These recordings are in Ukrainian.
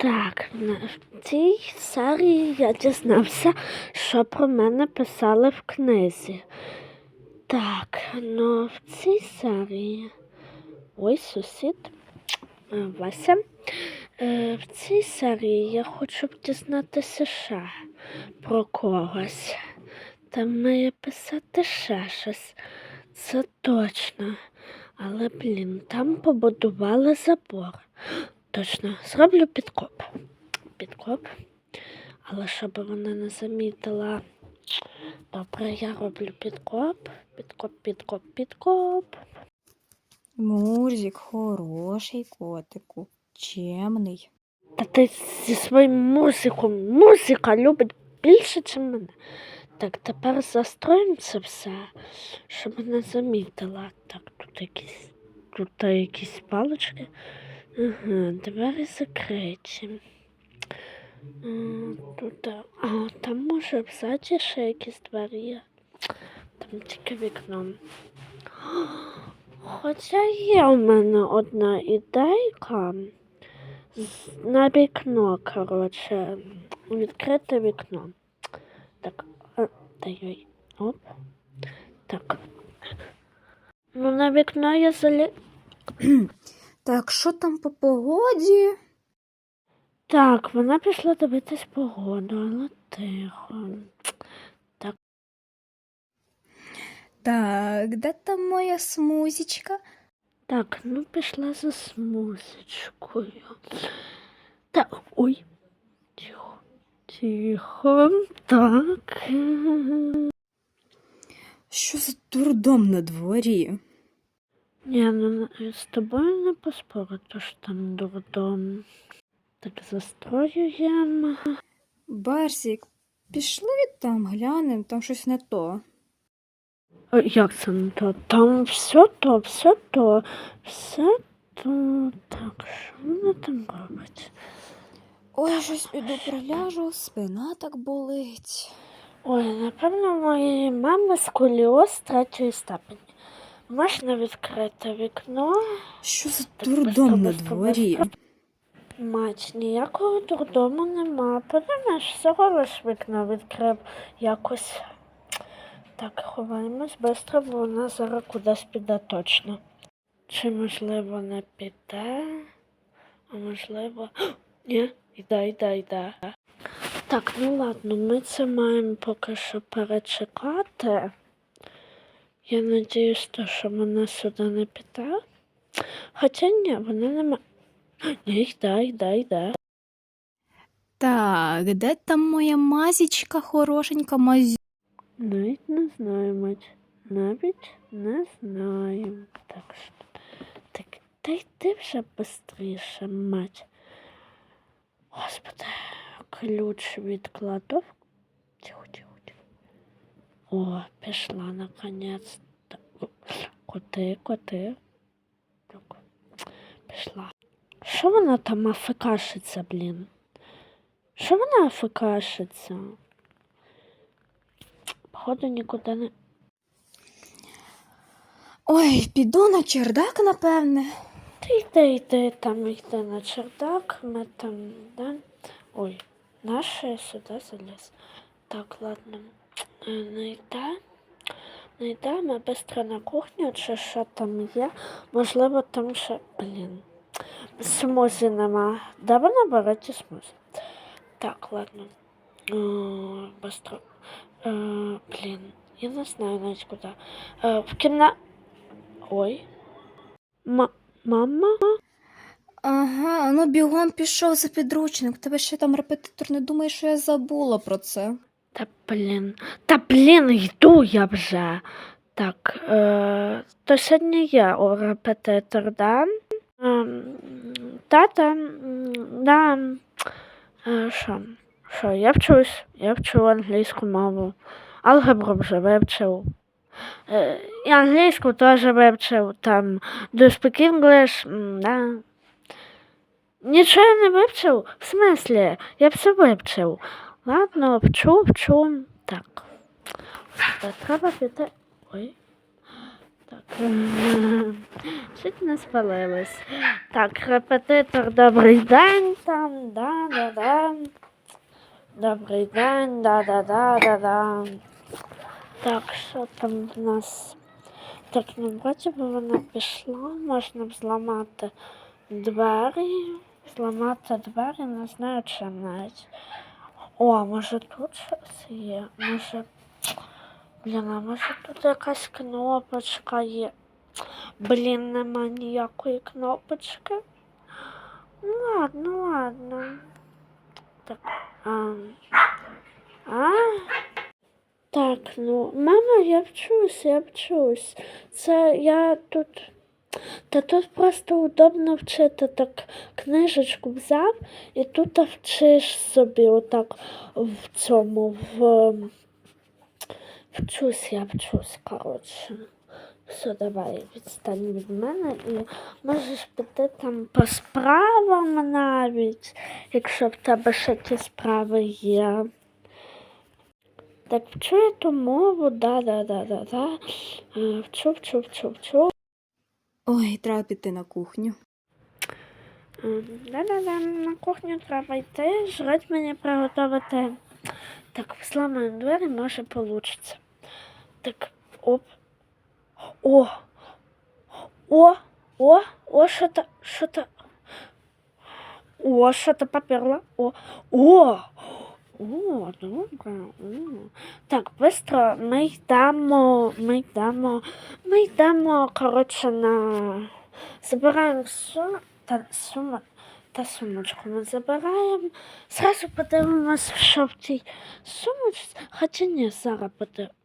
Так, в цій серії я дізнався, що про мене писали в книзі. Так, ну в цій серії. Ой, сусід. е, Вася. Е, В цій серії я хочу б дізнатися ще про когось. Там має писати ще щось. Це точно. Але, блін, там побудували забор. Точно, зроблю підкоп. Підкоп. Але щоб вона не замітила. Добре, я роблю підкоп. Підкоп, підкоп, підкоп. Мурзик хороший котику, чемний. Та ти зі своїм музиком. Музика любить більше, ніж мене. Так, тепер застроїмо це все, щоб не замітила. Так, тут якісь, тут якісь палички. Ага, двері закриті. М, Тут, а, там може взаді ще якісь двері є. Там тільки вікно. Хоча є у мене одна ідейка на вікно, коротше, відкрите вікно. Так, а, дай-ой, оп. Так. Ну, на вікно я залі... Так, що там по погоді? Так, вона пішла дивитись погоду, але тихо. Так, де там моя смузічка? Так, ну пішла за смузочкою. Так, ой. Тихо. Тихо. Так. Що за дурдом на дворі? Ну з тобою не поспорити, що там дурдом. Так застроюємо. Барсік, пішли там глянемо, там щось не то. Як це не то? Там все то, все то, все то. Так, що вона там робить? Ой, щось піду приляжу, спина так болить. Ой, напевно, моєї мами сколіоз третьої степені. Можна відкрити вікно. Що за Так, дурдом на дворі? Мать, ніякого дурдому нема. Подумаєш, всього лиш вікно відкрив якось. Так, ховаємось швидко, бо вона зараз кудись піде точно. Чи можливо не піде? А можливо. Ні, йде, йде, йде. Так, ну ладно, ми це маємо поки що перечекати. Я надіюсь, то, що вона сюди не піде. Хоча ні, вона не ма. Ні, йде, йде, йде. Так, де там моя мазічка хорошенька мазю? Навіть не знаю, мать. Навіть не знаю. Так що. Так, та йди вже швидше, мать. Господи, ключ від кладовки. Тихо, тихо. О, пішла наконець. Коти, коти. Так. Пішла. Що вона там афекашиться, блін? Що вона афекашиться? Походу нікуди не. Ой, піду на чердак, напевне. Ти йди, йди, там йди на чердак, ми там, да? Ой, наше сюди заліз. Так, ладно. Е, йде, ми швидко на кухню, чи що там є. Можливо, там ще, блін. Смузі нема. Де вона бере смузі? Так, ладно. О. Е, блін, я не знаю навіть куди. Е, в кімна... Ой. Ма... Мама? Ага, ну бігом пішов за підручник. Тебе ще там репетитор не думає, що я забула про це. Та блін. Та блін, йду я вже. Так, е, то сьогодні є у репетитор, да? Ем, Тата, да. Е, Що? Я вчусь, я вчу англійську мову. Алгебру вже вивчив. Е, І англійську теж вивчив. Там do speak English, да. Нічого я не вивчив? В смислі? Я все вивчив. Ладно, вчу, вчу. Так. Та Треба піти. Ой. Так. Чуть не спалилась. Так, репетитор, добрий день там, да-да-да. Добрий день, да-да-да-да-да. Так, що там в нас? Так, ну вроді би вона пішла, можна б зламати двері. Зламати двері, не знаю чим навіть. О, може тут щось є? Може. Блін, а може тут якась кнопочка є? Блін, нема ніякої кнопочки. Ну ладно, ладно. Так. А. а? Так, ну, мама, я вчусь, я вчусь. Це я тут. Та тут просто удобно вчити так книжечку взяв і тут вчиш собі отак в цьому в вчусь, я вчусь, коротше. Все, давай, відстань від мене і можеш піти там по справам навіть, якщо в тебе ще ті справи є. Так, вчу я ту мову, да-да-да-да-да. Е, Вчу, вчу, вчу, вчу. Ой, треба піти на кухню. Да-да-да, на кухню треба йти, жрать мені приготувати. Так, зламаємо двері, може получиться. Так, оп. О! О! О! О, що-то, що-то. О, що-то поперло. О! О! О, добре. О. Так, быстро ми йдемо, ми йдемо, ми йдемо, коротше, на... Забираємо все, та сума, та сумочку ми забираємо. Зразу подивимось, що в тій сумочці. Хоча ні, зараз подивимось.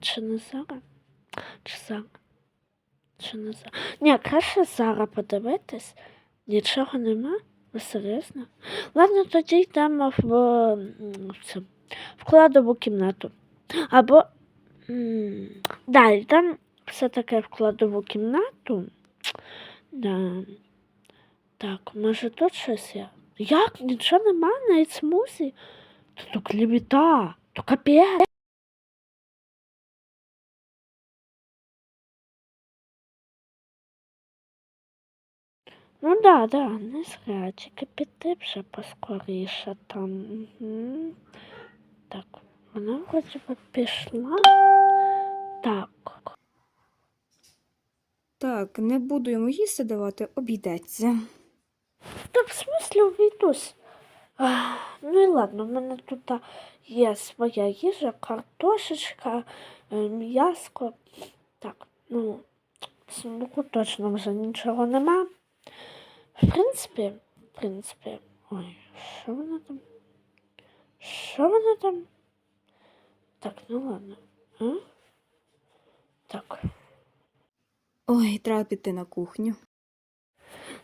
Чи не зараз? Чи зараз? Чи не зараз? Ні, краще зараз подивитись. Нічого нема? Ви серйозно? Ладно, тоді йдемо в, в, цю, в кладову кімнату. Або. м, Да, йдемо все-таки в кладову кімнату. Да. Так, може тут щось є? Як? Нічого нема, навіть смузі? То клівіта, то капець. Ну да, да, не зря, тільки піти вже поскоріше там. Угу. Так, вона вроді би пішла. Так. Так, не буду йому їсти давати, обійдеться. Та в смислі увійдусь. Ах, Ну і ладно, в мене тут є своя їжа, картошечка, е, м'яско. Так, ну, в сундуку точно вже нічого нема. В принципі, в принципі, ой, що вона там? Що вона там? Так, ну ладно. А? Так. Ой, треба піти на кухню.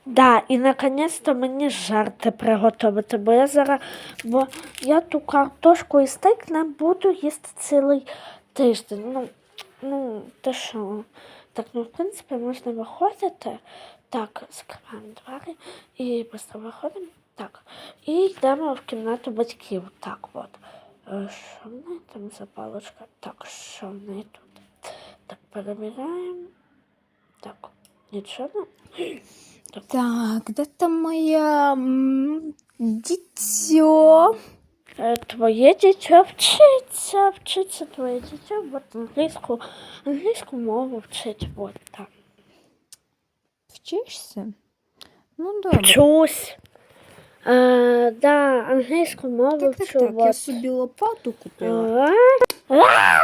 Да, і наконець-то мені жарти приготувати, бо я зараз, бо я ту картошку і стейк не буду їсти цілий тиждень. Ну, ну, ти що? Так, ну, в принципі, можна виходити. Так, закриваємо двері і просто виходимо. Так. І йдемо в кімнату батьків. Так, от. Е, Що в неї там за паличка? Так, що в неї тут? Так, перевіряємо. Так, нічого. Так, Так, де там моя дітьо? Е, Твоє дитя вчиться, вчиться твоє дитя, от англійську, англійську мову вчить, от так. Вчишся? Ну, добре. Вчусь. Е, да, англійську мову Так, так, вчу. так, я собі лопату купила. А? А!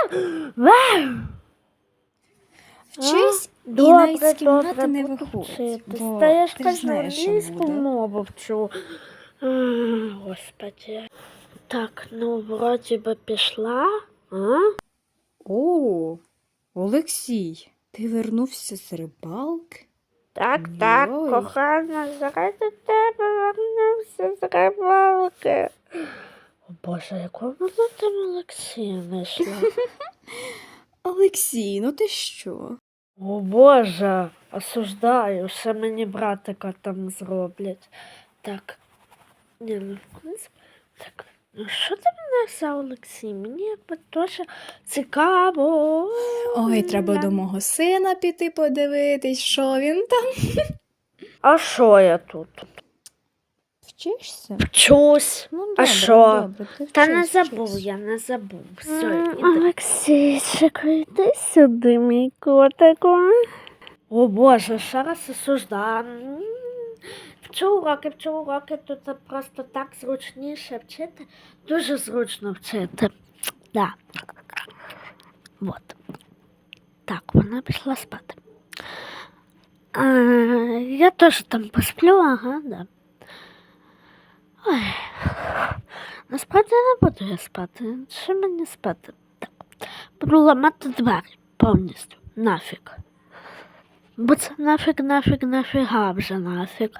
І Добре, навіть з кімнати добре, не виходь. Бо Та я ж кажу, англійську мову вчу. А, Господи. Так, ну, вроді би пішла. А? О, Олексій, ти вернувся з рибалки? Так, так, Йой. кохана, заради тебе вернувся з рибалки. О Боже, якого вона там Олексія знайшла? Олексій, ну ти що? О Боже, осуждаю, ще мені братика там зроблять. Так. Ні, ну в принципі, так, що ти мене за Олексій? Мені якби теж цікаво. Ой, треба до мого сина піти подивитись, що він там. А що я тут? Вчишся? Вчусь. Ну, А що? добре, ти Та не вчись, забув, вчись. я не забув. Все, Олексійчику, йди сюди, мій котику. О Боже, ще раз осуждаю. Вчу уроки, вчу уроки, тут просто так зручніше вчити. Дуже зручно вчити. Да. Вот. Так, вона пішла спати. А, я теж там посплю, ага, да. Ой. Насправді не буду я спати. Що мені спати? Так. Буду ламати двері повністю. Нафіг. Бо це нафіг, нафіг, нафіга вже нафіг.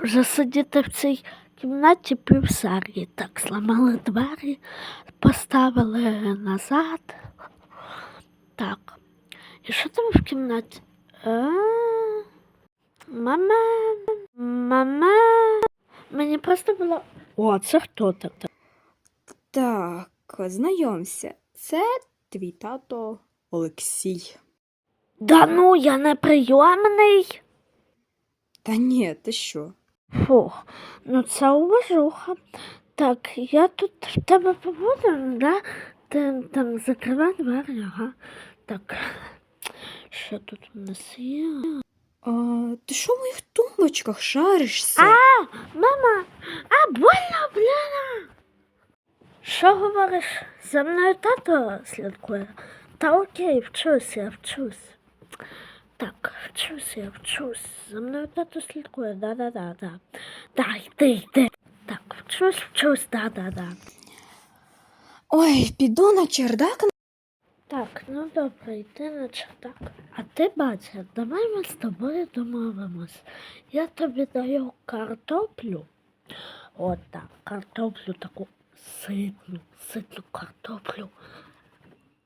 Вже сидіти в цій кімнаті півсерії. Так, зламали двері, поставили назад. Так. І що там в кімнаті? Мама. Мама. Мені просто було. О, це хто так? Так, знайомся. Це твій тато Олексій. Да ну, я не прийомний. Та ні, ти що? Фух, ну це уважуха. Так, я тут в тебе побуду, да? Ти там закривай двері, ага. Так. Що тут у нас є? А, ти що в моїх тумбочках шаришся? А, мама, а больно, бляна. Що говориш? За мною тато слідкує. Та окей, вчусь, я вчусь. Так, вчусь, я вчусь. За мною тато слідкує, да-да-да, да. Да, йди, йди. Так, вчусь, вчусь, да-да-да. Ой, піду на чердак. Так, ну добре, йди на чердак. А ти, батя, давай ми з тобою домовимось. Я тобі даю картоплю. От так, картоплю таку ситну, ситну картоплю.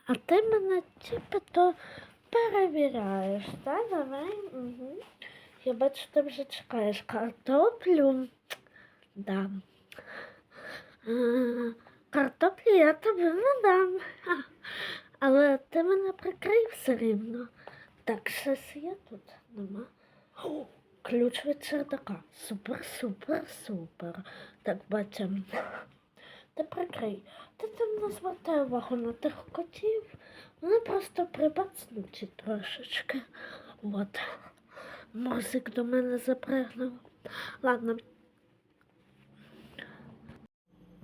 А ти мене типу то перевіряєш, так? Давай. Угу. Я бачу, ти вже чекаєш картоплю. Да. А, картоплю я тобі не дам. Але ти мене прикрив все рівно. Так, щось є тут? Нема. О, ключ від чердака. Супер, супер, супер. Так, бачимо. Ти прикрий. Ти там звертай увагу на тих котів. Вони просто прибацнуті трошечки. От. Мозик до мене запригнув. Ладно.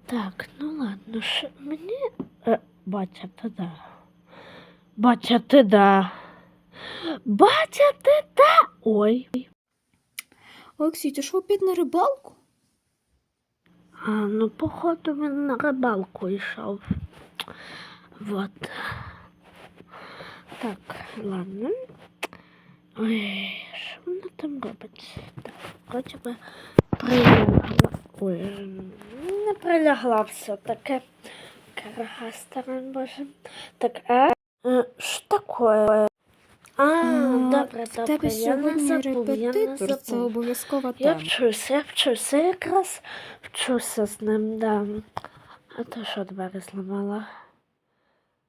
Так, ну ладно, що мені. Е, батя, ти да. Батя, ти да. Батя, ти да. Ой. Олексій, ти що під на рибалку? А, ну, походу, він на рибалку йшов. Вот. Так, ладно. Ой, що вона там робить? Так, вроді би прилягла. Ой, не прилягла все таке. Карга старин, боже. Так, а? Е, Що таке? А, добре, в добре, тебе я не забув, я не репетитор, це забув. обов'язкова Я тема. вчуся, я вчуся, я якраз вчуся з ним, да. А ти що двері зламала?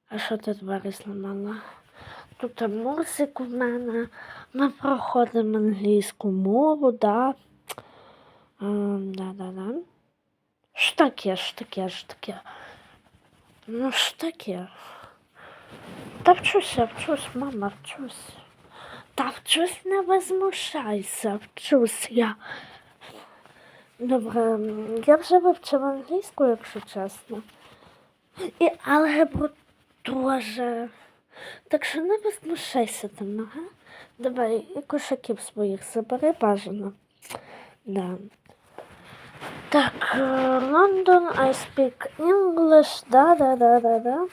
А що ти двері зламала? Тут музик в мене. Ми проходимо англійську мову, да. Ем, да, да, да. Що таке, що таке, що таке? Ну, що таке? Та вчуся, вчусь, мама, вчусь. Та вчусь, не возмущайся, вчусь я. Добре, я вже вивчила англійську, якщо чесно. І алгебру теж. Так що не возмущайся там, ага. Давай, і кошаків своїх забери бажано. Да. Так, е, London, I speak English, да, да, да, да, да.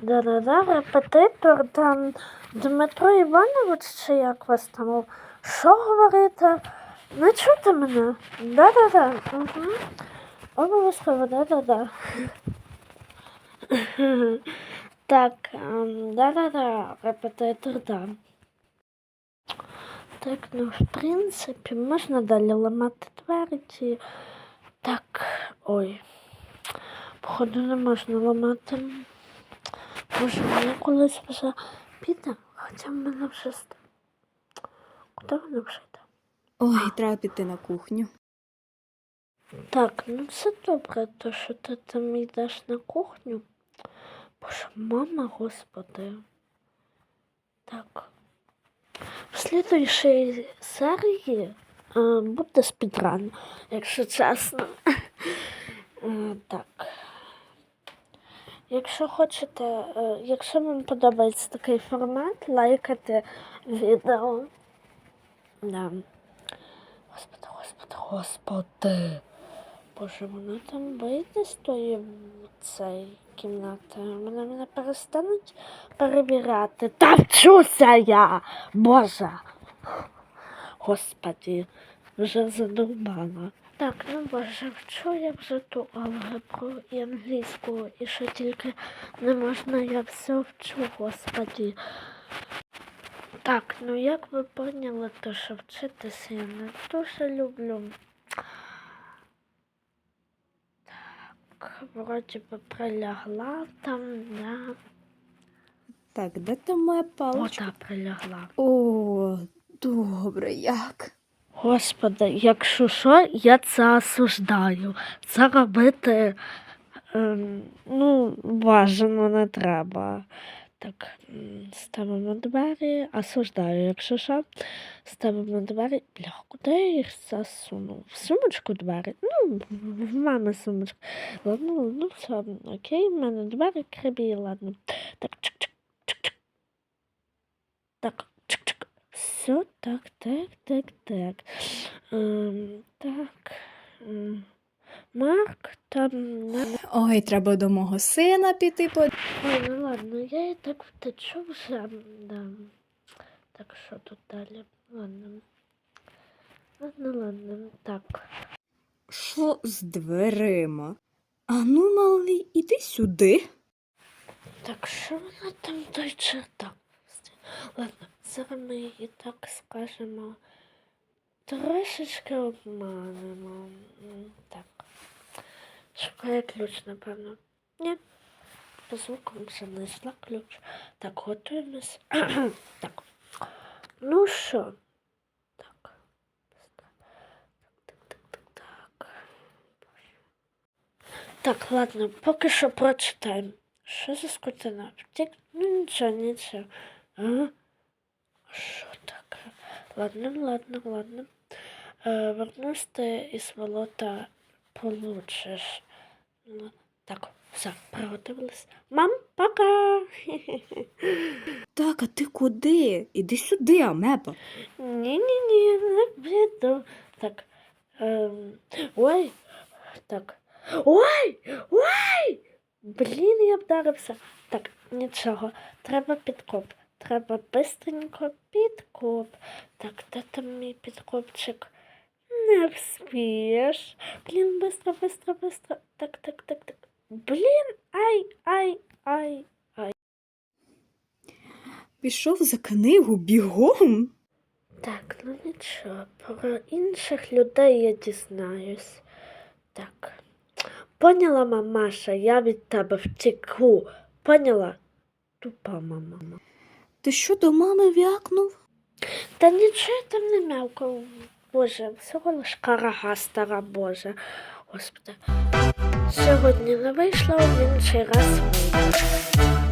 Да, да, да, репетитор, там Дмитро Іванович, чи як вас там, що говорите? Не чути мене? Да, да, да. Угу. Обов'язково, да, да, да. Так, ем, да, да, да, репетитор, да. Так, ну, в принципі, можна далі ламати двері ці. Так, ой. Походу не можна ламати. Може, вона колись вже піде, хоча в мене вже ст- Куди вона вже йде? Ой, треба піти на кухню. Так, ну це добре, то що ти там йдеш на кухню. Боже, мама, господи. Так. В слідуючій серії е, буде спідран, якщо чесно. Е, так. Якщо хочете, е, якщо вам подобається такий формат, лайкайте відео. Да. Господи, господи, господи. Боже, вона там вийде з тої кімнати. Мене мене перестануть перевіряти. Та вчуся я! Боже. Господи, вже задовбала. Так, ну боже, вчу я вже ту алгебру і англійську, і що тільки не можна, я все вчу, господи. Так, ну як ви поняли, то що вчитися я не дуже люблю. Так, вроді би прилягла там, да. Так, де там моя паличка? Вода прилягла. О, добре, як? Господи, якщо що, я це осуждаю. Це робити ем, ну, бажано не треба. Так, ставимо двері, осуждаю, якщо що, ставимо двері. Бля, куди я їх засунув? В сумочку двері? Ну, в мами сумочку. Ладно, ну все, окей, в мене двері криві, ладно. Так, чик-чик, чик-чик. Так, чик-чик. Все, так, так, так, так. Ем, так. ем, Марк, там. Ой, треба до мого сина піти по. Ой, ну ладно, я і так втечу вже. Да. Так, що тут далі? Ладно. Ладно, ладно. Так. Що з дверима? Ану, малий, іди сюди. Так, що вона там той чердак? Ладно, зараз ми її так скажемо. Трошечки обманемо. Так. Шукає ключ, напевно. Ні. По звукам вже знайшла ключ. Так, готуємось. так. Ну що? Так. Так, так, так, так, так. Так, ладно, поки що прочитаємо. Що за скотина? Втік? Ну нічого, нічого. А? Що таке? Ладно, ладно, ладно. Е, вернусь ти із болота получиш. Ну, так, все, приготувались. Мам, пока! Так, а ти куди? Іди сюди, Амеба. Ні-ні-ні, не піду. Так. Ем, ой. Так. Ой! Ой! Блін, я вдарився. Так, нічого. Треба підкоп. Треба бистренько підкоп. Так, де там мій підкопчик? Не вспієш. Блін, бистро, бистро, бистро. Так, так, так, так. Блін, ай, ай, ай. Пішов за книгу бігом. Так, ну нічого, про інших людей я дізнаюсь. Так. Поняла, мамаша, я від тебе втеку. Поняла? Тупа мама. Ти що до мами вякнув? Та нічого я там не мявкав. Боже, всього лиш карага стара Боже. Господи. Сьогодні не вийшло, в інший раз вийде.